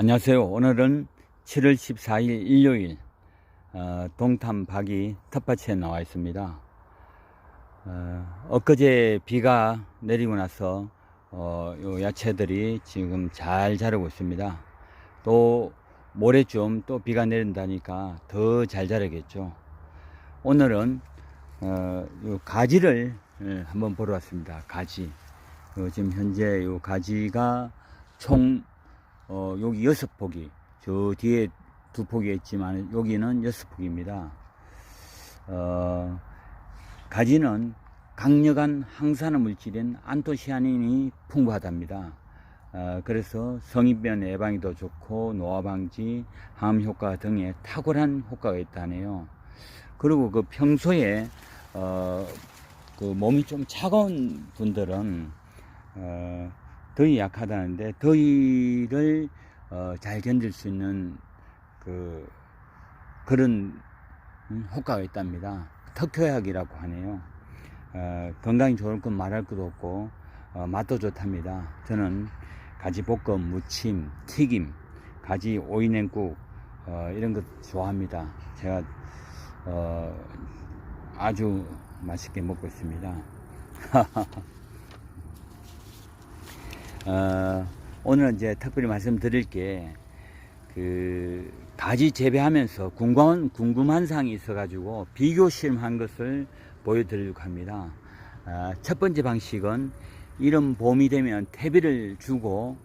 안녕하세요. 오늘은 7월 14일 일요일 어, 동탄 박이 텃밭에 나와 있습니다. 어, 엊그제 비가 내리고 나서 어, 요 야채들이 지금 잘 자라고 있습니다. 또 모레쯤 또 비가 내린다니까 더 잘 자라겠죠. 오늘은 어, 요 가지를 예, 한번 보러 왔습니다. 가지. 어, 지금 현재 요 가지가 총 어, 여기 여섯 폭이, 저 뒤에 두 폭이 있지만 여기는 여섯 폭입니다. 어, 가지는 강력한 항산화 물질인 안토시아닌이 풍부하답니다. 어, 그래서 성인병 예방에도 좋고 노화 방지, 항암 효과 등에 탁월한 효과가 있다네요. 그리고 그 평소에 어, 그 몸이 좀 차가운 분들은 어, 더위 약하다는데 더위를 어, 잘 견딜 수 있는 그 그런 음, 효과가 있답니다. 특효약이라고 하네요. 어, 건강이 좋을 건 말할 것도 없고 어, 맛도 좋답니다. 저는 가지 볶음, 무침, 튀김, 가지 오이냉국 어, 이런 것 좋아합니다. 제가 어, 아주 맛있게 먹고 있습니다. 어, 오늘 이제 특별히 말씀드릴 게, 그, 가지 재배하면서 궁금한, 궁금한 사항이 있어가지고 비교 실험한 것을 보여드리려고 합니다. 아, 첫 번째 방식은 이런 봄이 되면 퇴비를 주고,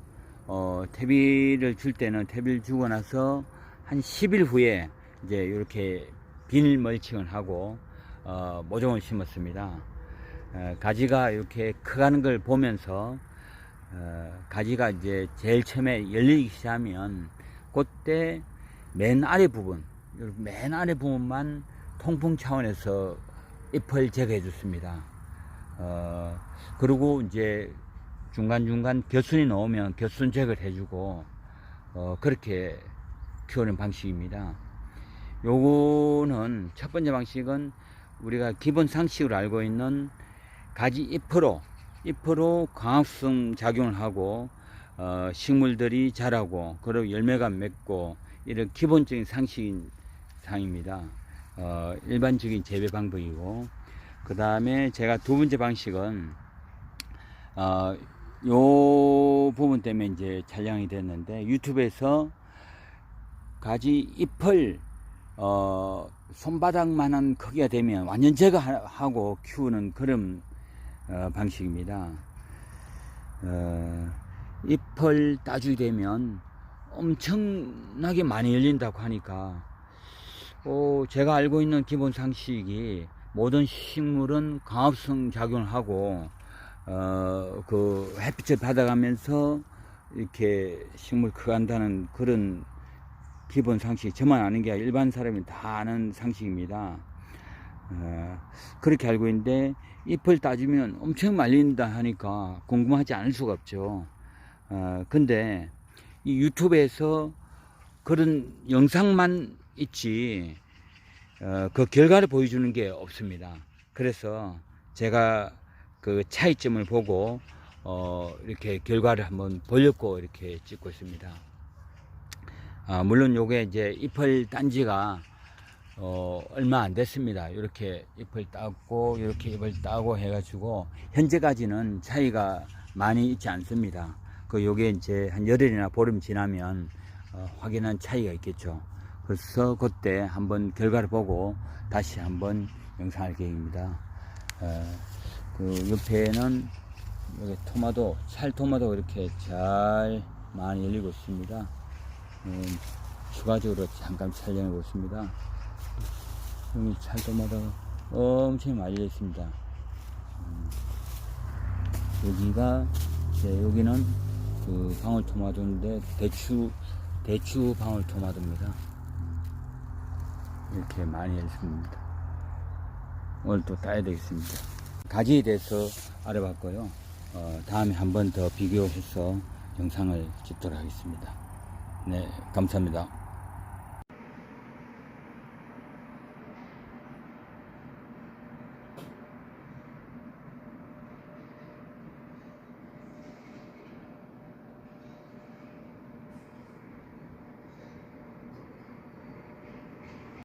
어, 퇴비를 줄 때는 퇴비를 주고 나서 한 10일 후에 이제 이렇게 비닐 멀칭을 하고, 어, 모종을 심었습니다. 어, 가지가 이렇게 커가는 걸 보면서 어, 가지가 이제 제일 처음에 열리기 시작하면 그때 맨 아래 부분, 요맨 아래 부분만 통풍 차원에서 잎을 제거해 줬습니다. 어, 그리고 이제 중간중간 겨순이 나오면 겨순 제거를 해주고, 어, 그렇게 키우는 방식입니다. 요거는 첫 번째 방식은 우리가 기본 상식으로 알고 있는 가지 잎으로 잎으로 광합성 작용을 하고 어, 식물들이 자라고 그리고 열매가 맺고 이런 기본적인 상식 상입니다. 어, 일반적인 재배 방법이고 그 다음에 제가 두 번째 방식은 어, 요 부분 때문에 이제 촬영이 됐는데 유튜브에서 가지 잎을 어, 손바닥만한 크기가 되면 완전 제거하고 키우는 그런 어, 방식입니다. 어, 잎을 따주게 되면 엄청나게 많이 열린다고 하니까 어, 제가 알고 있는 기본 상식이 모든 식물은 광합성 작용을 하고 어, 그 햇빛을 받아가면서 이렇게 식물 커간다는 그런 기본 상식 저만 아는 게 아니라 일반 사람이 다 아는 상식입니다. 어, 그렇게 알고 있는데 잎을 따주면 엄청 말린다 하니까 궁금하지 않을 수가 없죠. 어, 근데 이 유튜브에서 그런 영상만 있지 어, 그 결과를 보여주는 게 없습니다. 그래서 제가 그 차이점을 보고 어, 이렇게 결과를 한번 보려고 이렇게 찍고 있습니다. 아, 물론 요게 이제 잎을 딴 지가 어, 얼마 안 됐습니다. 이렇게 잎을 따고, 이렇게 잎을 따고 해가지고, 현재까지는 차이가 많이 있지 않습니다. 그, 요게 이제 한 열흘이나 보름 지나면, 어, 확인한 차이가 있겠죠. 그래서 그때 한번 결과를 보고, 다시 한번 영상할 계획입니다. 어, 그, 옆에는, 여기 토마토, 찰토마토 이렇게 잘 많이 열리고 있습니다. 음, 추가적으로 잠깐 촬영해 보겠습니다. 여기 찰도마다 엄청 많이 있습니다. 음, 여기가 이제 여기는 그 방울토마토인데 대추 대추 방울토마토입니다. 이렇게 많이 있습니다. 오늘 또 따야 되겠습니다. 가지에 대해서 알아봤고요. 어, 다음에 한 번 더 비교해서 영상을 찍도록 하겠습니다. 네, 감사합니다.